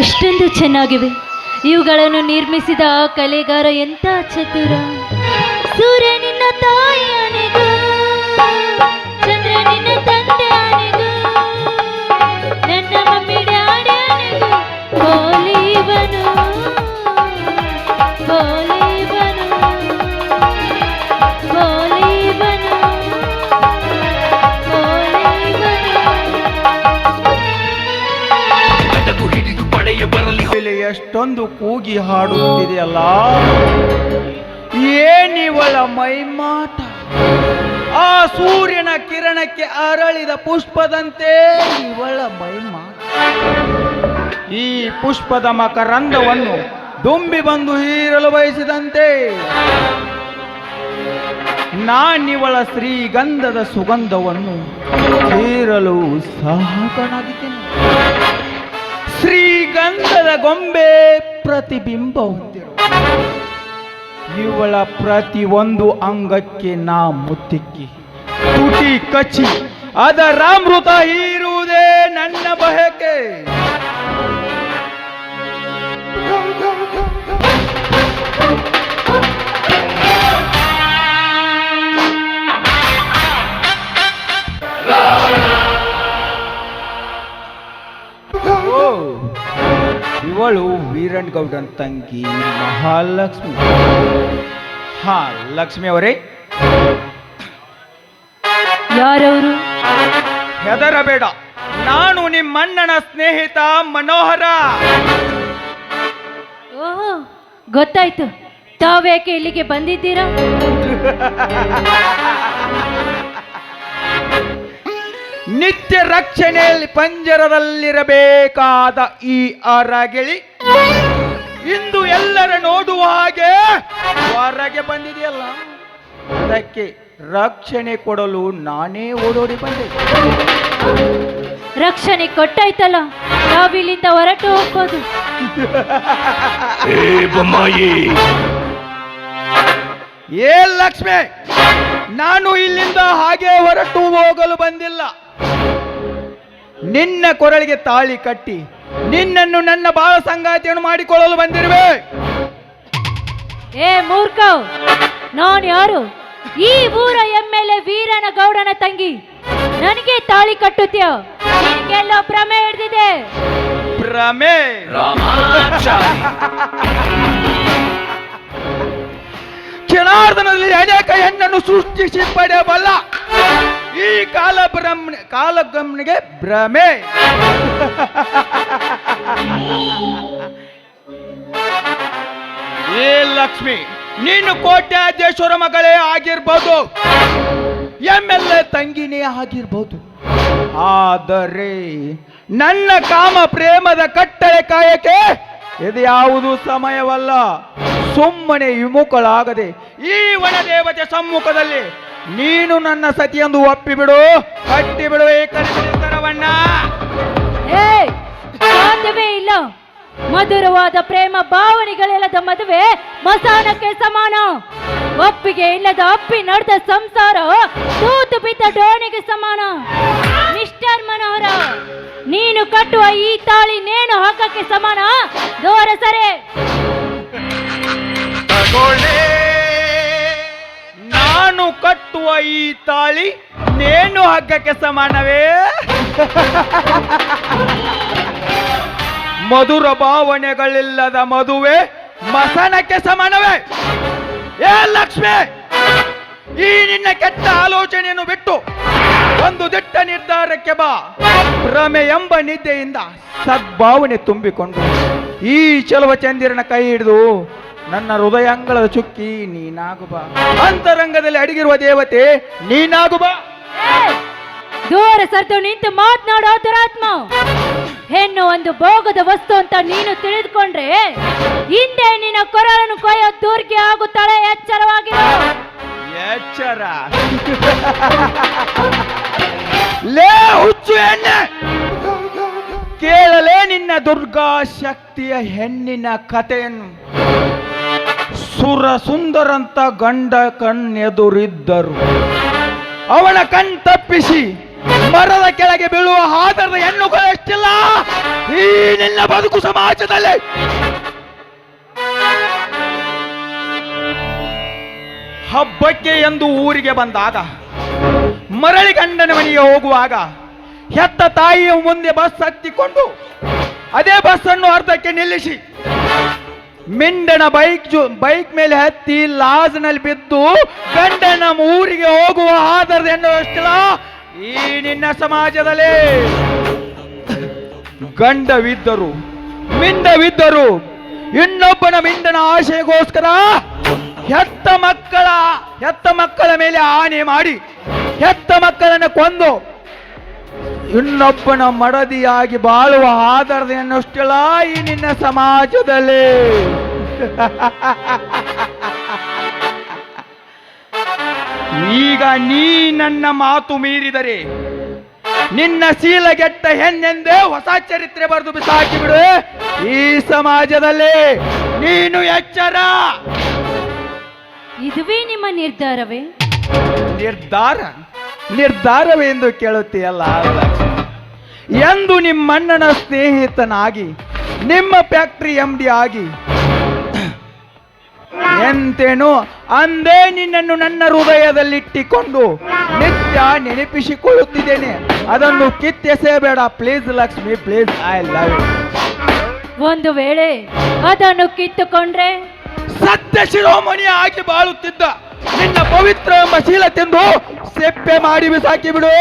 ಎಷ್ಟೊಂದು ಚೆನ್ನಾಗಿವೆ. ಇವುಗಳನ್ನು ನಿರ್ಮಿಸಿದ ಆ ಕಲೆಗಾರ ಎಂತ ಚತುರ. ಸೂರ್ಯ ನಿನ್ನ ತಾಯಿಯನಿಗೂ ಚಂದ್ರ ನಿನ್ನ ತಂದೆಯನಿಗೂ ನನ್ನ ಮಮ್ಮಿ ಡ್ಯಾಡಿಯನಿಗೂ ಬೋಲಿವನು ಬೋಲಿವನು ಎಷ್ಟೊಂದು ಕೂಗಿ ಹಾಡುತ್ತಿದೆಯಲ್ಲ? ಏನಿವಳ ಮೈಮಾಟ ಆ ಸೂರ್ಯನ ಕಿರಣಕ್ಕೆ ಅರಳಿದ ಪುಷ್ಪದಂತೆ ಇವಳ ಮೈಮಾಟ ಈ ಪುಷ್ಪದ ಮಕರಂದವನ್ನು ದುಂಬಿ ಬಂದು ಹೀರಲು ಬಯಸಿದಂತೆ ನಾನಿವಳ ಶ್ರೀಗಂಧದ ಸುಗಂಧವನ್ನು ಹೀರಲು ಸಾಹಕನಾಗಿದ್ದೇನೆ ಶ್ರೀಗಂಧದ ಗೊಂಬೆ ಪ್ರತಿಬಿಂಬ ಇವಳ ಪ್ರತಿ ಒಂದು ಅಂಗಕ್ಕೆ ನಾ ಮುತ್ತಿಕ್ಕಿ. ತುಟಿ ಕಚ್ಚಿ ಅದರಾಮೃತ ಹೀರುವುದೇ ನನ್ನ ಬಯಕೆ ವೀರಣ್ಣ ಗೌಡನ್ ತಂಗಿ ಮಹಾಲಕ್ಷ್ಮಿ. ಹಾ ಲಕ್ಷ್ಮಿ ಅವರೇ. ಯಾರವರು? ಹೆದರಬೇಡ. ನಾನು ನಿಮ್ಮಣ್ಣನ ಸ್ನೇಹಿತ ಮನೋಹರ. ಓಹೋ ಗೊತ್ತಾಯ್ತು. ತಾವೇಕೆ ಇಲ್ಲಿಗೆ ಬಂದಿದ್ದೀರಾ? ನಿತ್ಯ ರಕ್ಷಣೆಯಲ್ಲಿ ಪಂಜರದಲ್ಲಿರಬೇಕಾದ ಈ ಅರಗಿಳಿ. ಇಂದು ಎಲ್ಲರ ನೋಡುವ ಹಾಗೆ ಹೊರಗೆ ಬಂದಿದೆಯಲ್ಲ ಅದಕ್ಕೆ ರಕ್ಷಣೆ ಕೊಡಲು ನಾನೇ ಓಡೋಡಿ ಬಂದೆ. ರಕ್ಷಣೆ ಕೊಟ್ಟಾಯ್ತಲ್ಲ ನಾವಿಲ್ಲಿಂದ ಹೊರಟು ಹೋಗ್ಬೋದು. ಏ ಲಕ್ಷ್ಮೇ ಏ ಲಕ್ಷ್ಮಿ! ನಾನು ಇಲ್ಲಿಂದ ಹಾಗೆ ಹೊರಟು ಹೋಗಲು ಬಂದಿಲ್ಲ. ನಿನ್ನ ಕೊರಳಿಗೆ ತಾಳಿ ಕಟ್ಟಿ ನಿನ್ನನ್ನು ನನ್ನ ಬಾಳ ಸಂಗಾತಿಯನ್ನು ಮಾಡಿಕೊಳ್ಳಲು ಬಂದಿರುವೆ. ಏ ಮೂರ್ಖ ನಾನು ಯಾರು? ಈ ಊರ ಎಂ ಎಲ್ ಎ ವೀರನ ಗೌಡನ ತಂಗಿ. ನನಗೆ ತಾಳಿ ಕಟ್ಟುತ್ತೀಯ? ನಿನಗೆಲ್ಲೋ ಭ್ರಮೆ ಹಿಡಿದಿದೆ. ಭ್ರಮೆ? ಕ್ಷಣಾರ್ಧನಲ್ಲಿ ಅನೇಕ ಹೆಣ್ಣನ್ನು ಸೃಷ್ಟಿಸಿ ಪಡೆಯಬಲ್ಲ. ಈ ಕಾಲ ಬ್ರಹ್ಮ, ಕಾಲಗಮನಿಗೆ ಭ್ರಮೆ. ಏ ಲಕ್ಷ್ಮಿ, ನೀನು ಕೋಟ್ಯಾಧೀಶ್ವರ ಮಗಳೇ ಆಗಿರ್ಬೋದು. ಎಂ ಎಲ್ ಎ ತಂಗಿನೇ ಆಗಿರ್ಬೋದು. ಆದರೆ ನನ್ನ ಕಾಮ ಪ್ರೇಮದ ಕಟ್ಟಳೆ ಕಾಯಕ್ಕೆ ಇದು ಯಾವುದು ಸಮಯವಲ್ಲ. ಸುಮ್ಮನೆ ವಿಮುಖಳಾಗದೆ ಈ ವನದೇವತೆ ಸಮ್ಮುಖದಲ್ಲಿ ನೀನು ನನ್ನ ಸತಿಯೊಂದು ಒಪ್ಪಿ ಬಿಡು ಈ ಬಿಡು ಏ ಸಾಧ್ಯವೇ ಇಲ್ಲ. ಮಧುರವಾದ ಪ್ರೇಮ ಭಾವನೆಗಳಿಲ್ಲದ ಮದುವೆ ಮಸಾನಕ್ಕೆ ಸಮಾನ. ಒಪ್ಪಿಗೆ ಇಲ್ಲದ ಅಪ್ಪಿ ನಡೆದ ಸಂಸಾರ ತೂತು ಬಿದ್ದ ಡೋಣಿಗೆ ಸಮಾನ. ಮಿಸ್ಟರ್ ಮನೋಹರ ನೀನು ಕಟ್ಟುವ ಈ ತಾಳಿ ನೇಣು ಹಾಕಕ್ಕೆ ಸಮಾನ. ದೋರ ಸರೆ. ನಾನು ಕಟ್ಟುವ ಈ ತಾಳಿ ನೇನು ಹಗ್ಗಕ್ಕೆ ಸಮಾನವೇ? ಮಧುರ ಭಾವನೆಗಳಿಲ್ಲದ ಮದುವೆ ಮಸನಕ್ಕೆ ಸಮಾನವೇ? ಏ ಲಕ್ಷ್ಮಿ, ಈ ನಿನ್ನ ಕೆಟ್ಟ ಆಲೋಚನೆಯನ್ನು ಬಿಟ್ಟು ಒಂದು ದಿಟ್ಟ ನಿರ್ಧಾರಕ್ಕೆ ಬಾ. ಭ್ರಮೆ ಎಂಬ ನಿದ್ದೆಯಿಂದ ಸದ್ಭಾವನೆ ತುಂಬಿಕೊಂಡು ಈ ಚಲುವ ಚಂದಿರನ ಕೈ ಹಿಡಿದು ನನ್ನ ಹೃದಯಂಗಳದ ಚುಕ್ಕಿ ನೀನಾಗುಬ ಬಾ. ಅಂತರಂಗದಲ್ಲಿ ಅಡಗಿರುವ ದೇವತೆ ನೀನಾಗುಬ ಬಾ. ದೂರ ಸರ್ತು ನಿಂತು ಮಾತನಾಡೋ ದುರಾತ್ಮ. ಹೆಣ್ಣು ಒಂದು ಭೋಗದ ವಸ್ತು ಅಂತ ನೀನು ತಿಳಿದುಕೊಂಡ್ರೆ ಹಿಂದೆ ನಿನ್ನ ಕೊರಳನ್ನು ಕೊಯ್ಯೋ ದೂರ್ಗೆ ಆಗುತ್ತಾಳೆ ಎಚ್ಚರವಾಗಿ ಎಚ್ಚರ. ಲೇ ಹುಚ್ಚು ಹೆಣ್ಣೆ. ಕೇಳಲೇ ನಿನ್ನ ದುರ್ಗಾ ಶಕ್ತಿಯ ಹೆಣ್ಣಿನ ಕಥೆಯನ್ನು. ಸುರ ಸುಂದರಂತ ಗಂಡ ಕಣ್ಣೆದುರಿದ್ದರು. ಅವನ ಕಣ್ ತಪ್ಪಿಸಿ ಮರದ ಕೆಳಗೆ ಬೀಳುವ ಆಧಾರದ ಹೆಣ್ಣು ಎಷ್ಟಿಲ್ಲ? ಈ ನಿನ್ನ ಬದುಕು ಸಮಾಜದಲ್ಲಿ. ಹಬ್ಬಕ್ಕೆ ಎಂದು ಊರಿಗೆ ಬಂದಾಗ, ಮರಳಿ ಗಂಡನ ಮನೆಗೆ ಹೋಗುವಾಗ ಹೆತ್ತ ತಾಯಿಯ ಮುಂದೆ ಬಸ್ ಹತ್ತಿಕೊಂಡು ಅದೇ ಬಸ್ಸನ್ನು ಅರ್ಧಕ್ಕೆ ನಿಲ್ಲಿಸಿ ಮಿಂಡನ ಬೈಕ್ ಬೈಕ್ ಮೇಲೆ ಹತ್ತಿ ಲಾಜ್ನಲ್ಲಿ ಬಿದ್ದು ಗಂಡನ ಊರಿಗೆ ಹೋಗುವ ಆಧಾರದ ಎನ್ನುವಷ್ಟಿಲ್ಲ, ಈ ನಿನ್ನ ಸಮಾಜದಲ್ಲಿ ಗಂಡವಿದ್ದರು, ಮಿಂಡವಿದ್ದರು. ಇನ್ನೊಬ್ಬನ ಮಿಂಡನ ಆಶಯಗೋಸ್ಕರ ಹೆತ್ತ ಮಕ್ಕಳ ಹೆತ್ತ ಮಕ್ಕಳ ಮೇಲೆ ಆನೆ ಮಾಡಿ, ಹೆತ್ತ ಮಕ್ಕಳನ್ನು ಕೊಂದು ಇನ್ನೊಬ್ಬನ ಮಡದಿಯಾಗಿ ಬಾಳುವ ಆಧಾರದ ಎನ್ನುಷ್ಟಿಲ್ಲ ಈ ನಿನ್ನ ಸಮಾಜದಲ್ಲಿ. ಈಗ ನೀ ನನ್ನ ಮಾತು ಮೀರಿದರೆ ನಿನ್ನ ಶೀಲಗೆಟ್ಟ ಹೆಣ್ಣೆಂದೇ ಹೊಸ ಚರಿತ್ರೆ ಬರೆದು ಬಿಸಾಕಿ ಬಿಡು. ಈ ಸಮಾಜದಲ್ಲಿ ನೀನು ಎಚ್ಚರ. ಇದುವೇ ನಿಮ್ಮ ನಿರ್ಧಾರವೇ? ನಿರ್ಧಾರ? ನಿರ್ಧಾರವೆಂದು ಕೇಳುತ್ತೀಯಲ್ಲ. ಎಂದು ನಿಮ್ಮಣ್ಣನ ಸ್ನೇಹಿತನಾಗಿ ನಿಮ್ಮ ಫ್ಯಾಕ್ಟ್ರಿ ಎಂ ಡಿ ಆಗಿ ಎಂತೇನು ಅಂದೇ ನಿನ್ನನ್ನು ನನ್ನ ಹೃದಯದಲ್ಲಿಟ್ಟಿಕೊಂಡು ನಿತ್ಯ ನೆನಪಿಸಿಕೊಳ್ಳುತ್ತಿದ್ದೇನೆ. ಅದನ್ನು ಕಿತ್ತೆಸೆಯಬೇಡ please Lakshmi please I love ಒಂದು ವೇಳೆ ಅದನ್ನು ಕಿತ್ತುಕೊಂಡ್ರೆ? ಸತ್ಯ ಶಿರೋಮಣಿ ಆಗಿ ಬಾಳುತ್ತಿದ್ದ. ನಿನ್ನ ಪವಿತ್ರ ಎಂಬ ಶೀಲ ತಿಂದು ಸೆಪ್ಪೆ ಮಾಡಿ ಬಿಸಾಕಿ ಬಿಡು.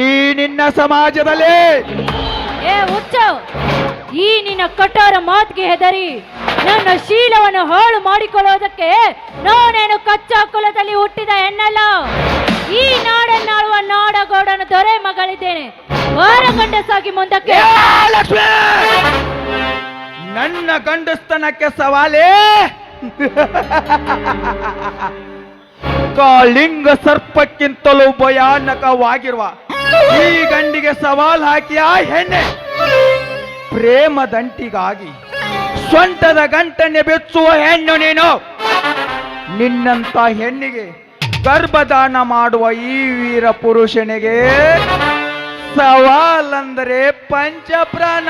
ಈ ನಿನ್ನ ಸಮಾಜದಲ್ಲಿ ಏ ಹುಚ್ಚ ಈ ನಿನ್ನ ಕಠೋರ ಮಾತಿಗೆ ಹೆದರಿ. ನನ್ನ ಶೀಲವನ್ನು ಹಾಳು ಮಾಡಿಕೊಳ್ಳೋದಕ್ಕೆ ನಾನೇನು ಕಚ್ಚಾ ಕುಲದಲ್ಲಿ ಹುಟ್ಟಿದ ಹೆಣ್ಣಲ್ಲ. ಈ ನಾಡನ್ನಾಳುವ ನಾಡಗೌಡನ ದೊರೆ ಮಗಳಿದ್ದೇನೆ. ವಾರ ಗಂಡಸಾಗಿ ಮುಂದಕ್ಕೆ ನನ್ನ ಗಂಡಸ್ತನಕ್ಕೆ ಸವಾಲೇ ಕಾಳಿಂಗ ಸರ್ಪಕ್ಕಿಂತಲೂ ಭಯಾನಕವಾಗಿರುವ ಈ ಗಂಡಿಗೆ ಸವಾಲ್ ಹಾಕಿಯ ಹೆಣ್ಣೆ. ಪ್ರೇಮ ದಂಟಿಗಾಗಿ ಸ್ವಂಟದ ಗಂಟನ್ನೇ ಬೆಚ್ಚುವ ಹೆಣ್ಣು ನೀನು. ನಿನ್ನಂತ ಹೆಣ್ಣಿಗೆ ಗರ್ಭದಾನ ಮಾಡುವ ಈ ವೀರ ಪುರುಷನಿಗೆ ಸವಾಲಂದರೆ ಪಂಚಪ್ರಾಣ.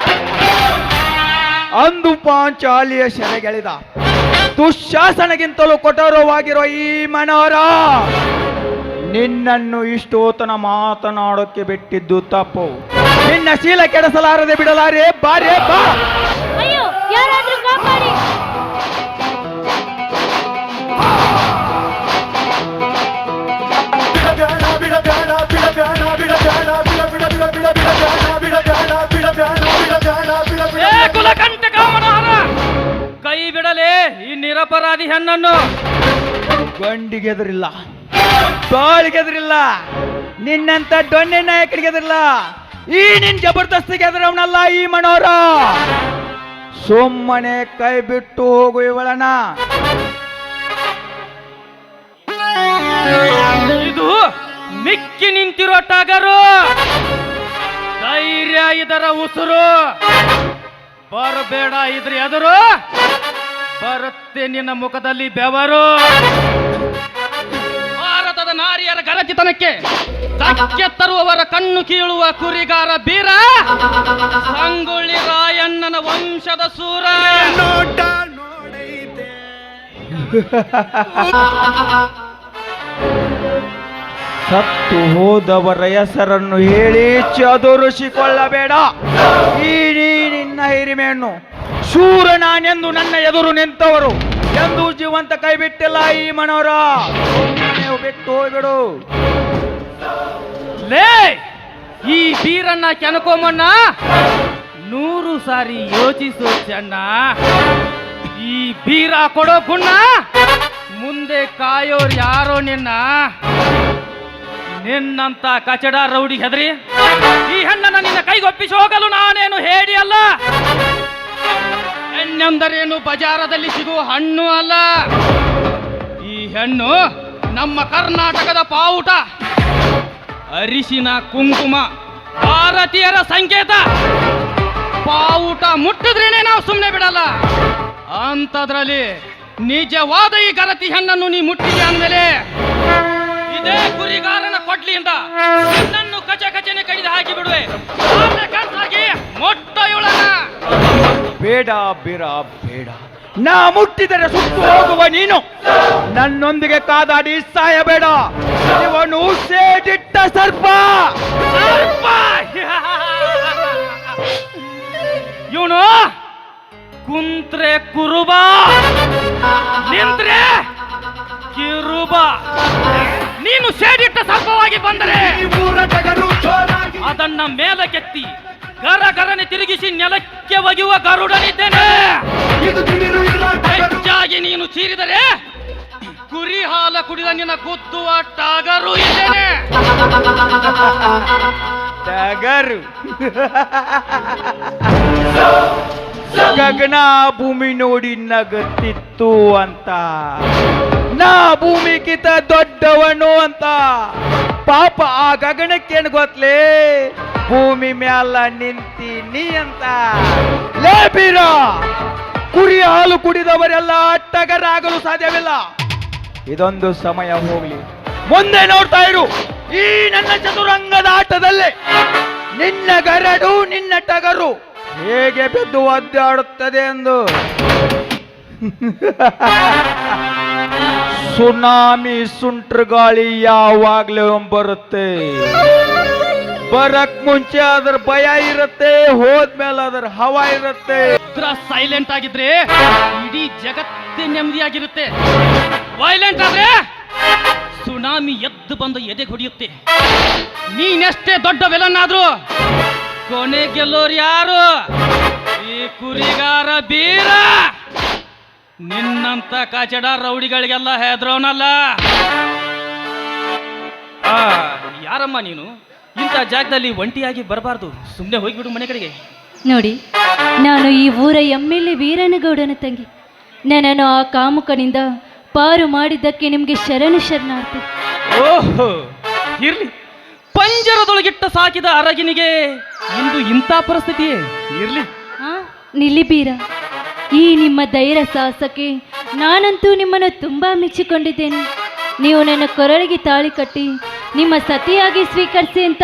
ಅಂದು ಪಾಂಚಾಲಿಯ ಸೆರೆಗೆಳೆದ ದುಶಾಸನಗಿಂತಲೂ ಕಠೋರವಾಗಿರುವ ಈ ಮನೋರ ನಿನ್ನನ್ನು ಇಷ್ಟೋತನ ಮಾತನಾಡೋಕೆ ಬಿಟ್ಟಿದ್ದು ತಪ್ಪು. ನಿನ್ನ ಶೀಲ ಕೆಡಿಸಲಾರದೆ ಬಿಡಲಾರೆ, ಬಾರೇ, ಬಾ. ನಿರಪರಾಧಿ ಹೆಣ್ಣನ್ನು ಗಂಡಿಗೆದರಿಲ್ಲ ಬಾಳಿಗೆದರಿಲ್ಲ ನಿನ್ನಂತ ಡೊನ್ನೆ ನಾಯಕರಿಗೆದರಿಲ್ಲ ಈ ನಿನ್ ಜಬರ್ದಸ್ತಿಗೆ ಎದುರವನಲ್ಲ ಈ ಮನೋರ. ಸುಮ್ಮನೆ ಕೈ ಬಿಟ್ಟು ಹೋಗು ಇವಳನ ಇದು ಮಿಕ್ಕಿ ನಿಂತಿರೋ ಟಗರು. ಧೈರ್ಯ ಇದರ ಉಸುರು. ಬರಬೇಡ ಇದ್ರ ಎದುರು. ಬರುತ್ತೆ ನಿನ್ನ ಮುಖದಲ್ಲಿ ಬೆವರು. ಭಾರತದ ನಾರಿಯರ ಗರಜಿತನಕ್ಕೆ ಧಕ್ಕೆ ತರುವವರ ಕಣ್ಣು ಕೀಳುವ ಕುರಿಗಾರ ಬೀರ. ಸಂಗೊಳ್ಳಿ ರಾಯಣ್ಣನ ವಂಶದ ಸೂರ. ಸತ್ತು ಹೋದವರ ಹೆಸರನ್ನು ಹೇಳಿ ಚದುರಿಸಿಕೊಳ್ಳಬೇಡ. ಈ ನೀ ನಿನ್ನ ಹಿರಿಮೆಯನ್ನು ಶೂರ ನಾನೆಂದು ನನ್ನ ಎದುರು ನಿಂತವರು ಎಂದು ಜೀವಂತ ಕೈ ಬಿಟ್ಟಿಲ್ಲ ಈ ಮನೋರ. ಬಿಟ್ಟು ಹೋಗ್ಬಿಡು. ಲೇ, ಈ ಬೀರನ್ನ ಕೆನಕೋಮಣ್ಣ ನೂರು ಸಾರಿ ಯೋಚಿಸು ಚೆನ್ನ. ಈ ಬೀರ ಕೊಡೋ ಪುಣ್ಣ ಮುಂದೆ ಕಾಯೋರ್ ಯಾರೋ ನಿನ್ನ. ನಿನ್ನಂತ ಕಚಡ ರೌಡಿ ಹೆದ್ರಿ. ಈ ಹೆಣ್ಣನ್ನ ನಿನ್ನ ಕೈಗೊಪ್ಪಿಸಿ ಹೋಗಲು ನಾನೇನು ಹೇಳಿ ಅಲ್ಲ. ಹೆಣ್ಣೆಂದರೇನು ಬಜಾರದಲ್ಲಿ ಸಿಗುವ ಹಣ್ಣು ಅಲ್ಲ. ಈ ಹೆಣ್ಣು ನಮ್ಮ ಕರ್ನಾಟಕದ ಪಾವುಟ. ಅರಿಶಿನ, ಕುಂಕುಮ, ಭಾರತೀಯರ ಸಂಕೇತ. ಪಾವುಟ ಮುಟ್ಟಿದ್ರೇನೆ ನಾವು ಸುಮ್ಮನೆ ಬಿಡಲ್ಲ. ಅಂಥದ್ರಲ್ಲಿ ನಿಜವಾದ ಈ ಗರತಿ ಹೆಣ್ಣನ್ನು ನೀ ಮುಟ್ಟಿದೆ ಅಂದಮೇಲೆ? ಇದೇ ಗುರಿಗಾರನ ಕೊಡ್ಲಿಯಿಂದ ಕಚನೆ ಕಡಿದು ಹಾಕಿ ಬಿಡುವೆ ಬೇಡ ಬೀರ ಬೇಡ. ನಾ ಮುಟ್ಟಿದರೆ ಸುಟ್ಟು ಹೋಗುವ ನೀನು. ನನ್ನೊಂದಿಗೆ ಕಾದಾಡಿ ಸಾಯಬೇಡ. ಇವನು ಸೇಡಿಟ್ಟ ಸರ್ಪ. ಇವನು ಕುಂತ್ರೆ ಕುರುಬ. ನಿಂತ್ರೆ ಕಿರುಬ. ನೀನು ಸೇಡಿಟ್ಟ ಸರ್ಪವಾಗಿ ಬಂದರೆ ಅದನ್ನ ಮೇಲಕ್ಕೆತ್ತಿ. ಗರ ಗರನೆ ತಿರುಗಿಸಿ ನೆಲಕ್ಕೆ ಒಗೆಯುವ ಗರುಡನಿದ್ದೇನೆ. ಹೆಚ್ಚಾಗಿ ನೀನು ಸೀರಿದರೆ ಕುರಿ ಹಾಲ ಕುಡಿದ ನಿನ್ನ ಗುದ್ದುವ ಟಗರು ಇದ್ದೇನೆ. ಟಗರು. ಗಗನ ಭೂಮಿ ನೋಡಿ ನಗತ್ತಿತ್ತು ಅಂತ. ನಾ ಭೂಮಿಗಿಂತ ದೊಡ್ಡವನು ಅಂತ. ಪಾಪ ಆ ಗಗನಕ್ಕೇನು ಗೊತ್ತಲೇ? ಭೂಮಿ ಮ್ಯಾಲ ನಿಂತಿ ನೀ ಅಂತ. ಲೇಬಿರ ಕುರಿ ಹಾಲು ಕುಡಿದವರೆಲ್ಲ ಅಟ್ಟಗರಾಗಲು ಸಾಧ್ಯವಿಲ್ಲ. ಇದೊಂದು ಸಮಯ ಹೋಗ್ಲಿ. ಮುಂದೆ ನೋಡ್ತಾ ಇರು, ಈ ನನ್ನ ಚತುರಂಗದ ಆಟದಲ್ಲಿ ನಿನ್ನ ಗರಡು, ನಿನ್ನ ಟಗರು ಹೇಗೆ ಬೆದ್ದು ಒದ್ದಾಡುತ್ತದೆ ಎಂದು. ಸುನಾಮಿ ಸುಂಟ್ರ ಗಾಳಿ ಯಾವಾಗ್ಲೂ ಬರುತ್ತೆ. ಬರಕ್ ಮುಂಚೆ ಅದರ ಭಯ ಇರುತ್ತೆ, ಹೋದ್ಮೇಲೆ ಅದರ ಹವಾ ಇರುತ್ತೆ. ಸೈಲೆಂಟ್ ಆಗಿದ್ರೆ ಇಡೀ ಜಗತ್ತೇ ನೆಮ್ಮದಿಯಾಗಿರುತ್ತೆ. ವೈಲೆಂಟ್ ಆದ್ರೆ ಸುನಾಮಿ ಎದ್ದು ಬಂದು ಎದೆ ಹೊಡೆಯುತ್ತೆ. ನೀನೆಷ್ಟೇ ದೊಡ್ಡ ವಿಲನ್ ಕೊನೆ ಗೆಲ್ಲೋರು ಯಾರು? ಈ ಕುರಿಗಾರ ಬೀರ. ನಿನ್ನಂತ ಕಾಚಡ ರೌಡಿಗಳಿಗೆಲ್ಲ ಹೆದ್ರೋನಲ್ಲ. ಯಾರಮ್ಮ ನೀನು? ಇಂಥ ಜಾಗದಲ್ಲಿ ಒಂಟಿಯಾಗಿ ಬರಬಾರ್ದು. ಸುಮ್ಮನೆ ಹೋಗಿಬಿಡು ಮನೆ ಕಡೆಗೆ. ನೋಡಿ ನಾನು ಈ ಊರ ಎಂ ಎಲ್ ಎ ವೀರನಗೌಡನ ತಂಗಿ. ನನ್ನನ್ನು ಆ ಕಾಮುಕನಿಂದ ಪಾರು ಮಾಡಿದ್ದಕ್ಕೆ ನಿಮಗೆ ಶರಣು ಶರಣಾರ್ಥಿ. ಓಹೋ ಇರ್ಲಿ. ಪಂಜರದೊಳಗಿಟ್ಟ ಸಾಕಿದ ಅರಗಿನಿಗೆ ಇಂದು ಇಂಥ ಪರಿಸ್ಥಿತಿಯೇ? ಇರ್ಲಿ. ಆ ನಿಲ್ಲಿಬೀರ. ಈ ನಿಮ್ಮ ಧೈರ್ಯ ಸಾಹಸಕ್ಕೆ ನಾನಂತೂ ನಿಮ್ಮನ್ನು ತುಂಬಾ ಮೆಚ್ಚಿಕೊಂಡಿದ್ದೇನೆ. ನೀವು ನನ್ನ ಕೊರಳಿಗೆ ತಾಳಿ ಕಟ್ಟಿ ನಿಮ್ಮ ಸತಿಯಾಗಿ ಸ್ವೀಕರಿಸಿ ಅಂತ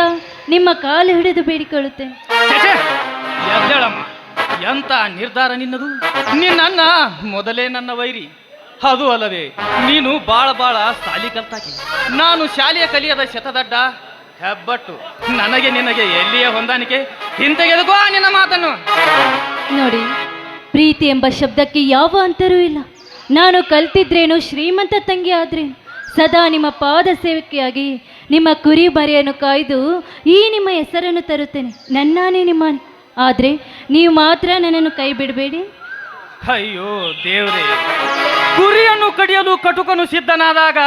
ನಿಮ್ಮ ಕಾಲು ಹಿಡಿದು ಬೇಡಿಕೊಳ್ಳುತ್ತೆ ಎದ್ದೇಳಮ್ಮ. ಎಂತ ನಿರ್ಧಾರ ನಿನ್ನದು? ನಿನ್ನ ಮೊದಲೇ ನನ್ನ ವೈರಿ. ಅದು ಅಲ್ಲದೆ ನೀನು ಬಾಳ ಬಾಳ ಸಾಲಿ ಕಲ್ತಾಕಿ. ನಾನು ಶಾಲೆಯ ಕಲಿಯದ ಶತದಡ್ಡ ಹೆಬ್ಬಟ್ಟು. ನನಗೆ ನಿನಗೆ ಎಲ್ಲಿಯ ಹೊಂದಾಣಿಕೆ? ಹಿಂತೆಗೆದುಕೋ ನಿನ್ನ ಮಾತನ್ನು. ನೋಡಿ ಪ್ರೀತಿ ಎಂಬ ಶಬ್ದಕ್ಕೆ ಯಾವ ಅಂತರೂ ಇಲ್ಲ. ನಾನು ಕಲ್ತಿದ್ರೇನು ಶ್ರೀಮಂತ ತಂಗಿ ಆದ್ರೆ ಸದಾ ನಿಮ್ಮ ಪಾದ ಸೇವಕಿಯಾಗಿ ನಿಮ್ಮ ಕುರಿ ಬರೆಯನ್ನು ಕಾಯ್ದು ಈ ನಿಮ್ಮ ಹೆಸರನ್ನು ತರುತ್ತೇನೆ. ನನ್ನಾನೇ ನಿಮ್ಮ ಆದರೆ ನೀವು ಮಾತ್ರ ನನ್ನನ್ನು ಕೈ ಬಿಡಬೇಡಿ. ಅಯ್ಯೋ ದೇವ್ರೆ ಕುರಿಯನ್ನು ಕಡಿಯಲು ಕಟುಕನು ಸಿದ್ಧನಾದಾಗ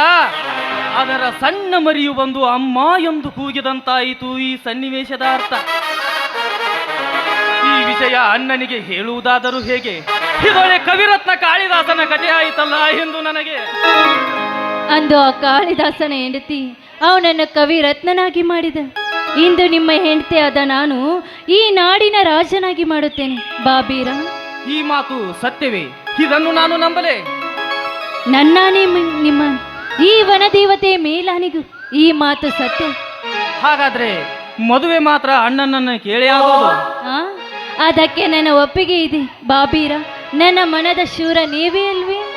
ಅದರ ಸಣ್ಣ ಮರಿಯು ಬಂದು ಅಮ್ಮ ಎಂದು ಕೂಗಿದಂತಾಯಿತು ಈ ಸನ್ನಿವೇಶದ ಅರ್ಥ. ಈ ವಿಷಯ ಅಣ್ಣನಿಗೆ ಹೇಳುವುದಾದರೂ ಹೇಗೆ? ಇದೊಳೆ ಕವಿರತ್ನ ಕಾಳಿದಾಸನ ಕಥೆ ಆಯಿತಲ್ಲ ಎಂದು ನನಗೆ. ಅಂದು ಆ ಕಾಳಿದಾಸನ ಹೆಂಡತಿ ಅವನನ್ನು ಕವಿ ರತ್ನನಾಗಿ ಮಾಡಿದ. ಇಂದು ನಿಮ್ಮ ಹೆಂಡತಿಯಾದ ನಾನು ಈ ನಾಡಿನ ರಾಜನಾಗಿ ಮಾಡುತ್ತೇನೆ. ಬಾಬೀರ. ಈ ಮಾತು ಸತ್ಯವೇ? ಇದನ್ನು ನಾನು ನಂಬಲೆ? ನನ್ನಾನೇ ನಿಮ್ಮ ಈ ವನದೇವತೆ ಮೇಲಾನಿಗೂ ಈ ಮಾತು ಸತ್ಯ. ಹಾಗಾದ್ರೆ ಮದುವೆ ಮಾತ್ರ ಅಣ್ಣನನ್ನು ಕೇಳಿ ಆಗೋದು? ಆ? ಅದಕ್ಕೆ ನನ್ನ ಒಪ್ಪಿಗೆ ಇದೆ ಬಾಬೀರ. ನನ್ನ ಮನದ ಶೂರ ನೀವೇ ಅಲ್ವೇ?